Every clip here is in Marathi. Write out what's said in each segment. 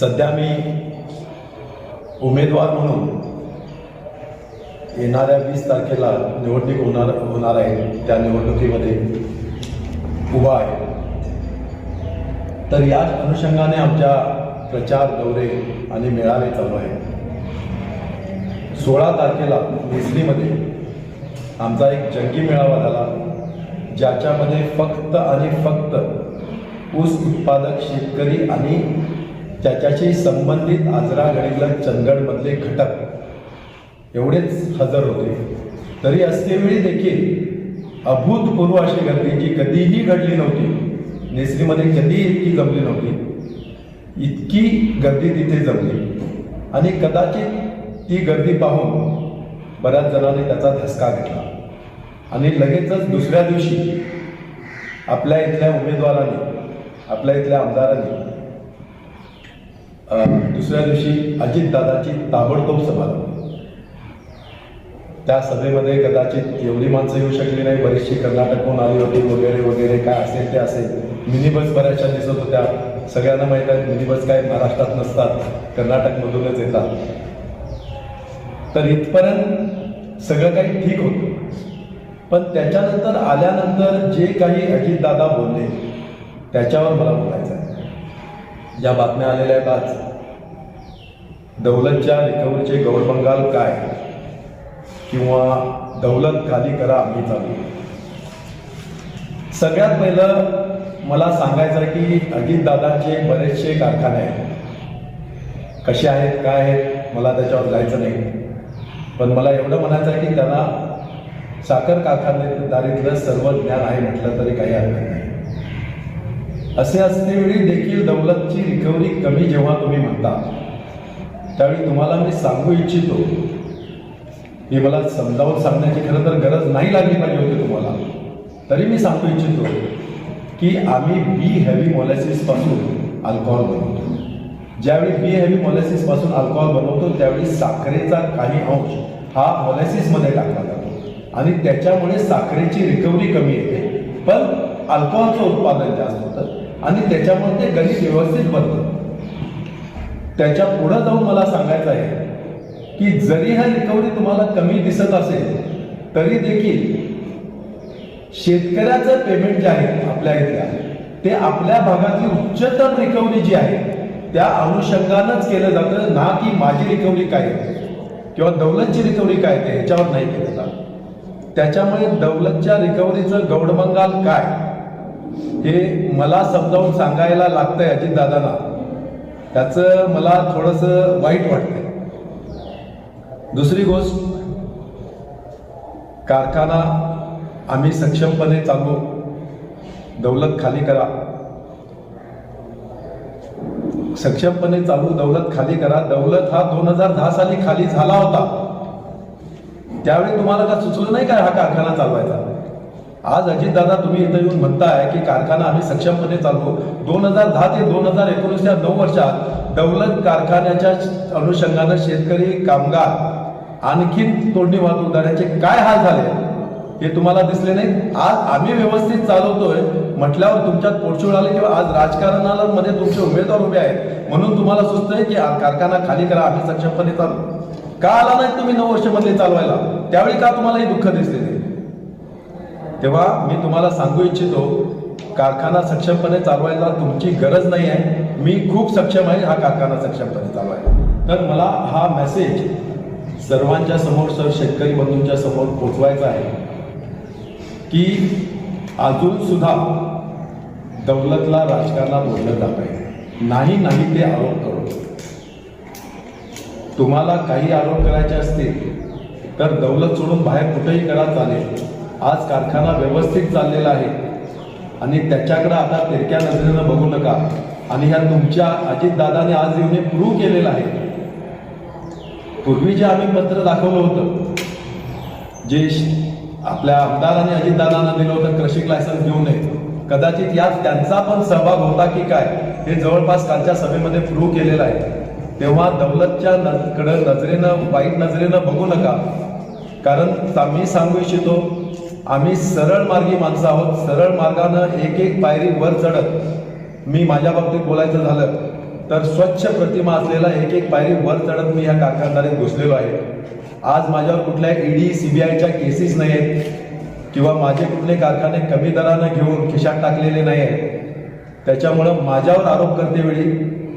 सध्या मी उमेदवार म्हणून येणाऱ्या वीस तारखेला निवडणूक होणार होणार आहे. त्या निवडणुकीमध्ये उभा आहे. तर याच अनुषंगाने आमच्या प्रचार दौरे आणि मेळावे चालू आहे सोळा तारखेला नेसलीमध्ये आमचा एक जंगी मेळावा झाला ज्याच्यामध्ये फक्त आणि फक्त ऊस उत्पादक शेतकरी आणि त्याच्याशी संबंधित आजरा गडीला चंदगडमधले घटक एवढेच हजर होते. तरी असतेवेळी देखील अभूतपूर्व अशी गर्दी जी कधीही घडली नव्हती. नेसरीमध्ये कधी इतकी जमली नव्हती. इतकी गर्दी तिथे जमली. आणि कदाचित ती गर्दी पाहून बऱ्याच जणांनी त्याचा धसका घेतला. आणि लगेचच दुसऱ्या दिवशी आपल्या इथल्या उमेदवारांनी आपल्या इथल्या आमदारांनी दुसऱ्या दिवशी अजितदादाची ताबडतोब सभा त्या सभेमध्ये कदाचित एवढी माणसं येऊ शकली नाही बरीचशी कर्नाटकहून आली होती वगैरे वगैरे काय असेल ते असेल. मिनी बस बऱ्याचशा दिसत होत्या. सगळ्यांना माहीत आहे मिनी बस काय महाराष्ट्रात नसतात कर्नाटकमधूनच येतात. तर इथपर्यंत सगळं काही ठीक होतं. पण त्याच्यानंतर आल्यानंतर जे काही अजितदादा बोलले त्याच्यावर मला बोलायचं. ज्या बातम्या आलेल्या आहेत आज. दौलतच्या रिकव्हरीचे गौरबंगाल काय? किंवा दौलत खाली करा आम्ही चालू. सगळ्यात पहिलं मला सांगायचं आहे की अजितदादांचे बरेचसे कारखाने आहेत. कसे आहेत काय आहेत मला त्याच्यावर जायचं नाही. पण मला एवढं म्हणायचं आहे की त्यांना साखर कारखानदारीतलं सर्व ज्ञान आहे म्हटलं तरी काही हरकत नाही. असे असतेवेळी देखील दौलतची रिकव्हरी कमी जेव्हा तुम्ही म्हणता त्यावेळी तुम्हाला मी सांगू इच्छितो. हे मला समजावून सांगण्याची खरं तर गरज नाही लागली पाहिजे होती तुम्हाला. तरी मी सांगू इच्छितो की आम्ही बी हेवी मॉलेसिसपासून अल्कोहोल बनवतो. ज्यावेळी बी हेवी मॉलेसिसपासून अल्कोहोल बनवतो त्यावेळी साखरेचा काही अंश हा मॉलेसिसमध्ये टाकला जातो. आणि त्याच्यामुळे साखरेची रिकव्हरी कमी येते. पण अल्कोहोलचं उत्पादन जास्त होतं. आणि त्याच्यामुळे ते गणित व्यवस्थित बनतं. त्याच्या पुढं जाऊन मला सांगायचं आहे की जरी हा रिकव्हरी तुम्हाला कमी दिसत असेल तरी देखील शेतकऱ्याचं पेमेंट जे आहे आपल्या इथल्या ते आपल्या भागातली उच्चतम रिकव्हरी जी आहे त्या अनुषंगानंच केलं जातं ना की माझी रिकव्हरी काय किंवा दौलतची रिकव्हरी काय ते ह्याच्यावर नाही केलं जात. त्याच्यामुळे दौलतच्या रिकव्हरीचं गौडबंगाल काय? हे मला समजावून सांगायला लागतंय अजितदादांना. त्याचं मला थोडंसं वाईट वाटतंय. दुसरी गोष्ट कारखाना आम्ही सक्षमपणे चालू दौलत खाली करा. सक्षमपणे चालू दौलत खाली करा. दौलत हा दोन हजार दहा साली खाली झाला होता. त्यावेळी तुम्हाला का सुचलं नाही काय हा कारखाना चालवायचा? आज अजितदादा तुम्ही इथं येऊन म्हणताय की कारखाना आम्ही सक्षमपणे चालवू. दोन हजार दहा ते दोन हजार एकोणीस या नऊ वर्षात दौलत कारखान्याच्या अनुषंगानं शेतकरी कामगार आणखीन तोडणी वाहतूकदाराचे काय हाल झाले हे तुम्हाला दिसले नाही? आज आम्ही व्यवस्थित चालवतोय म्हटल्यावर तुमच्यात पोटशूळ आले किंवा आज राजकारणाला मध्ये तुमचे उमेदवार उभे आहेत म्हणून तुम्हाला सुचतंय की कारखाना खाली करा आम्ही सक्षमपणे चालू. का आला नाही तुम्ही नऊ वर्षमध्ये चालवायला? त्यावेळी का तुम्हाला हे दुःख दिसते? तेव्हा मी तुम्हाला सांगू इच्छितो कारखाना सक्षमपणे चालवायला तुमची गरज नाही आहे. मी खूप सक्षम आहे हा कारखाना सक्षमपणे चालवायला. तर मला हा मेसेज सर्वांच्या समोर सर शेतकरी बंधूंच्या समोर पोचवायचा आहे. की अजूनसुद्धा दौलतला राजकारणात ओढलं जात आहे. नाही नाही ते आरोप करू. तुम्हाला काही आरोप करायचे असतील तर दौलत सोडून बाहेर कुठेही करा चालेल. आज कारखाना व्यवस्थित चाललेला आहे. आणि त्याच्याकडं आता तिरक्या नजरेनं बघू नका. आणि ह्या तुमच्या अजितदादाने आज येऊन प्रूव्ह केलेलं आहे. पूर्वी जे आम्ही पत्र दाखवलं होतं जे श- आपल्या आमदाराने अजितदादांना दिलं होतं कृषिक लायसन्स घेऊ नये. कदाचित यात त्यांचा पण सहभाग होता की काय हे जवळपास कालच्या सभेमध्ये प्रूव्ह केलेलं आहे. तेव्हा दौलतच्या नज कडं नजरेनं वाईट नजरेनं बघू नका. कारण आम्ही मी सांगू इच्छितो आम्ही सरळ मार्गी माणसं आहोत. सरळ मार्गानं एक एक पायरी वर चढत मी माझ्या बाबतीत बोलायचं झालं तर स्वच्छ प्रतिमा असलेला एक एक पायरी वर चढत मी या कारखानदारीत घुसलेलो आहे. आज माझ्यावर कुठल्या ईडी सीबीआयच्या केसेस नाही आहेत किंवा माझे कुठले कारखाने कमी दरानं घेऊन खिशात टाकलेले नाही आहेत त्याच्यामुळं माझ्यावर आरोप करते वेळी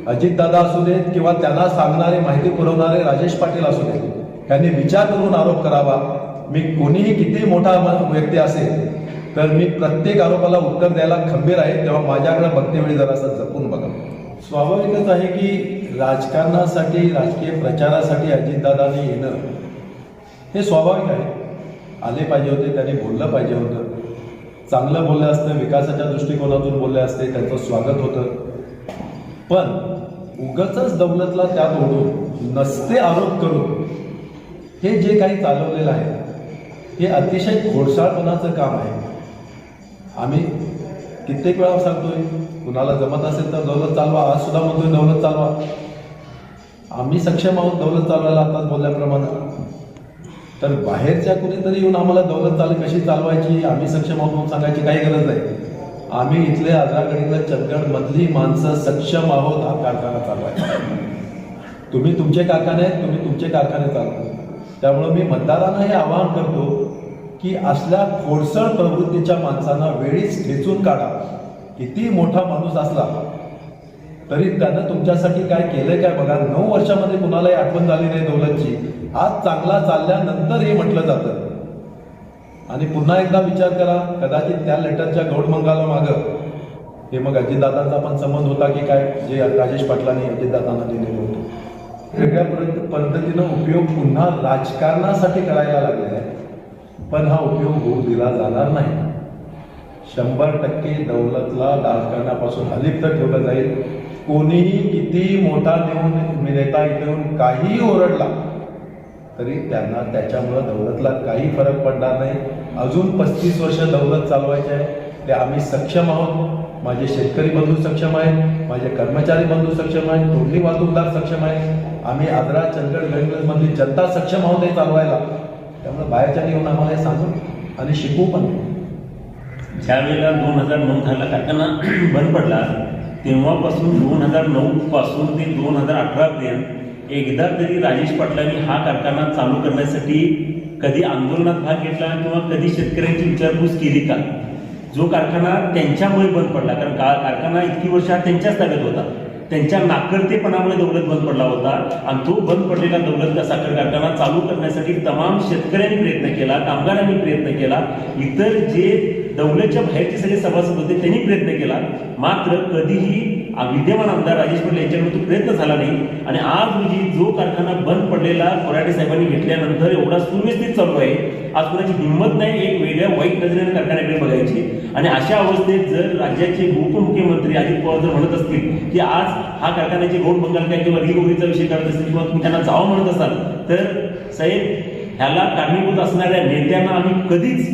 अजितदादा असू देत किंवा त्यांना सांगणारे माहिती पुरवणारे राजेश पाटील असू देत त्यांनी विचार करून आरोप करावा. मी कोणीही किती मोठा व्यक्ती असेल तर मी प्रत्येक आरोपाला उत्तर द्यायला खंबीर आहे तेव्हा माझ्याकडे बघते वेळी जरासं जपून बघा. स्वाभाविकच आहे की राजकारणासाठी राजकीय प्रचारासाठी अजितदादांनी येणं हे स्वाभाविक आहे. आले पाहिजे होते त्यांनी बोललं पाहिजे होतं. चांगलं बोललं असतं विकासाच्या दृष्टिकोनातून बोलले असते त्यांचं स्वागत होतं. पण उगच दौलतला त्यात ओढून नसते आरोप करून हे जे काही चालवलेलं आहे हे अतिशय घोडसाळपणाचं काम आहे. आम्ही कित्येक वेळा सांगतोय कुणाला जमत असेल तर दौलत चालवा आज सुद्धा म्हणतोय दौलत चालवा. आम्ही सक्षम आहोत दौलत चालवायला आताच बोलल्याप्रमाणे. तर बाहेरच्या कुणीतरी येऊन आम्हाला दौलत चाल कशी चालवायची आम्ही सक्षम आहोत म्हणून सांगायची काही गरज नाही. आम्ही इथले आजरागडीतल्या चंदगड मधली माणसं सक्षम आहोत हा कारखाना चालवायचा. तुम्ही तुमचे कारखाने तुम्ही तुमचे कारखाने चालवा. त्यामुळे मी मतदारांना हे आवाहन करतो की असल्या खोडसळ प्रवृत्तीच्या माणसांना वेळीच खेचून काढा. किती मोठा माणूस असला. तरी त्यानं तुमच्यासाठी काय केलंय काय बघा. नऊ वर्षामध्ये कुणालाही आठवण झाली नाही दौलतची. आज चांगला चालल्यानंतर हे म्हटलं जातं. आणि पुन्हा एकदा विचार करा. कदाचित त्या लेटरच्या गौडमंगाला मागं. हे मग अजितदादांचा पण संबंध होता की काय? जे राजेश पाटलांनी अजितदादांना दिलेलं होतं. वेगळ्या पद्धतीनं उपयोग पुन्हा राजकारणासाठी करायला लागलेला आहे पण हा उपयोग होऊ दिला जाणार नाही. शंभर टक्के दौलतला राजकारणापासून अलिप्त ठेवलं जाईल. कोणीही किती मोठा नेऊन नेता येऊन काहीही ओरडला तरी त्यांना त्याच्यामुळं दौलतला काही फरक पडणार नाही. अजून पस्तीस वर्ष दौलत चालवायचे आहे. ते आम्ही सक्षम आहोत. माझे शेतकरी बंधू सक्षम आहेत. माझे कर्मचारी बंधू सक्षम आहेत. तोडणी वाहतूकदार सक्षम आहेत. आम्ही आदरा चंदगड गडमधली जनता सक्षम आहोत हे चालवायला. त्यामुळे बाहेरच्या येऊन आम्हाला हे सांगू आणि शिकवू पण. ज्या वेळेला दोन हजार नऊ झाला कारखाना बंद पडला तेव्हापासून दोन हजार नऊ पासून ते दोन हजार अठरापर्यंत एकदा तरी राजेश पाटलांनी हा कारखाना चालू करण्यासाठी कधी आंदोलनात भाग घेतला किंवा कधी शेतकऱ्यांची विचारपूस केली का? जो कारखाना त्यांच्यामुळे बंद पडला कारण का? कारखाना इतकी वर्ष हा त्यांच्याच ताब्यात होता. त्यांच्या नाकर्तेपणामुळे दौलत बंद पडला होता. आणि तो बंद पडलेला दौलत का साखर कारखाना चालू करण्यासाठी तमाम शेतकऱ्यांनी प्रयत्न केला कामगारांनी प्रयत्न केला. इतर जे दौलतच्या बाहेरचे सगळे सभासद होते त्यांनी प्रयत्न केला. मात्र कधीही विद्यमान आमदार राजेश पाटील यांच्याकडून तो प्रयत्न झाला नाही. आणि आज रोजी जो कारखाना बंद पडलेला कोराटे साहेबांनी घेतल्यानंतर एवढा सुव्यवस्थित चालू आहे. आज कोणाची हिंमत नाही एक वेगळ्या वाईट नजरेने कारखान्याकडे बघायची. आणि अशा अवस्थेत जर राज्याचे उपमुख्यमंत्री अजित पवार जर म्हणत असतील की आज हा कारखान्याचे रोड बंगाल काय किंवा रिगोगरीचा विषय करत असतील किंवा तुम्ही त्यांना जावं म्हणत असाल तर साहेब ह्याला कारणीभूत असणाऱ्या नेत्यांना आम्ही कधीच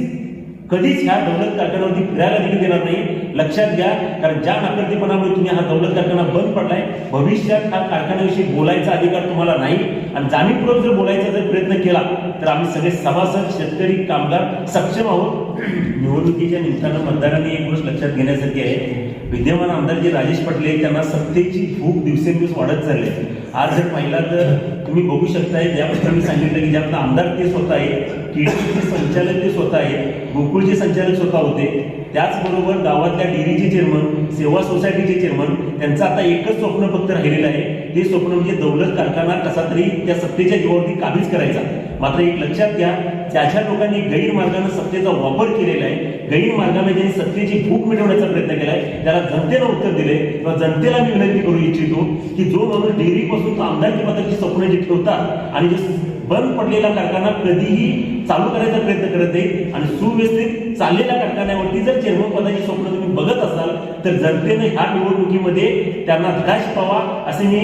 कधीच ह्या दौलत कारखान्यावरती फिरायला देखील देणार नाही. लक्षात घ्या कारण ज्या नाकर्तेपणामुळे तुम्ही हा दौलत कारखाना बंद पडलाय भविष्यात हा कारखान्याविषयी बोलायचा अधिकार तुम्हाला नाही. आणि जाणीवपूर्वक जर बोलायचा जर प्रयत्न केला तर आम्ही सगळे सभासद शेतकरी कामगार सक्षम आहोत. निवडणुकीच्या निमित्तानं मतदारांनी एक गोष्ट लक्षात घेण्यासारखी आहे. विद्यमान आमदार जे राजेश पाटील आहेत त्यांना सत्तेची भूक दिवसेंदिवस वाढत चालली आहे. आज जर पाहिला तर तुम्ही बघू शकताय ज्याप्रकारे मी सांगितलं की ज्यात आमदार ते स्वतः आहेत टीडीचे संचालक ते स्वतः आहेत गोकुळचे संचालक स्वतः होते. त्याचबरोबर गावातल्या डेअरीचे चेअरमन सेवा सोसायटीचे चेअरमन त्यांचं आता एकच स्वप्न फक्त राहिलेलं आहे. ते स्वप्न म्हणजे दौलत कारखाना कसा तरी त्या सत्तेच्या जीवावरती काबीज करायचा. मात्र एक लक्षात घ्या ज्या ज्या लोकांनी गैरमार्गाने सत्तेचा वापर केलेला आहे गैरमार्गाने ज्यांनी सत्तेची भूक मिटवण्याचा प्रयत्न केलाय त्याला जनतेला उत्तर दिले किंवा जनतेला मी विनंती करू इच्छितो की जो माणूस डेअरीपासून आमदारकी पदाची स्वप्न जे ठेवतात आणि जे बंद पडलेला कारखाना कधीही चालू करायचा प्रयत्न करत नाही आणि सुव्यवस्थित चाललेल्या कारखान्यावरती जर चेअरमन पदाची स्वप्न तुम्ही बघत असाल तर जनतेने ह्या निवडणुकीमध्ये त्यांना धडाश पावा असे मी